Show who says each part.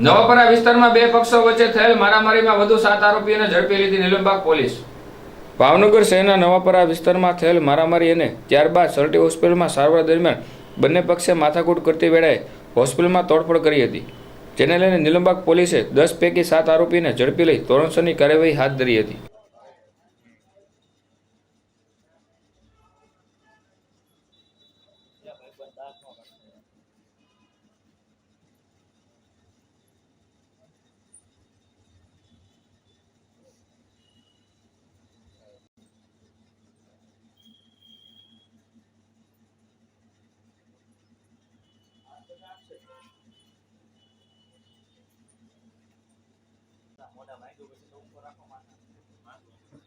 Speaker 1: નવાપરા વિસ્તારમાં બે પક્ષો વચ્ચે થયેલ મારામારીમાં વધુ સાત આરોપીઓને ઝડપી લીધી નિલંબાગ પોલીસ. ભાવનગર શહેરના નવાપરા વિસ્તારમાં થયેલ મારામારી અને ત્યારબાદ સરટી હોસ્પિટલમાં સારવાર દરમિયાન બંને પક્ષે માથાકૂટ કરતી વેળાએ હોસ્પિટલમાં તોડફોડ કરી હતી, જેને લઈને નિલંબાગ પોલીસે દસ પૈકી સાત આરોપીને ઝડપી લઈ ધોરણસરની કાર્યવાહી હાથ ધરી હતી. મોટા ભાઈ તો પછી ઉપર રાખો માથા.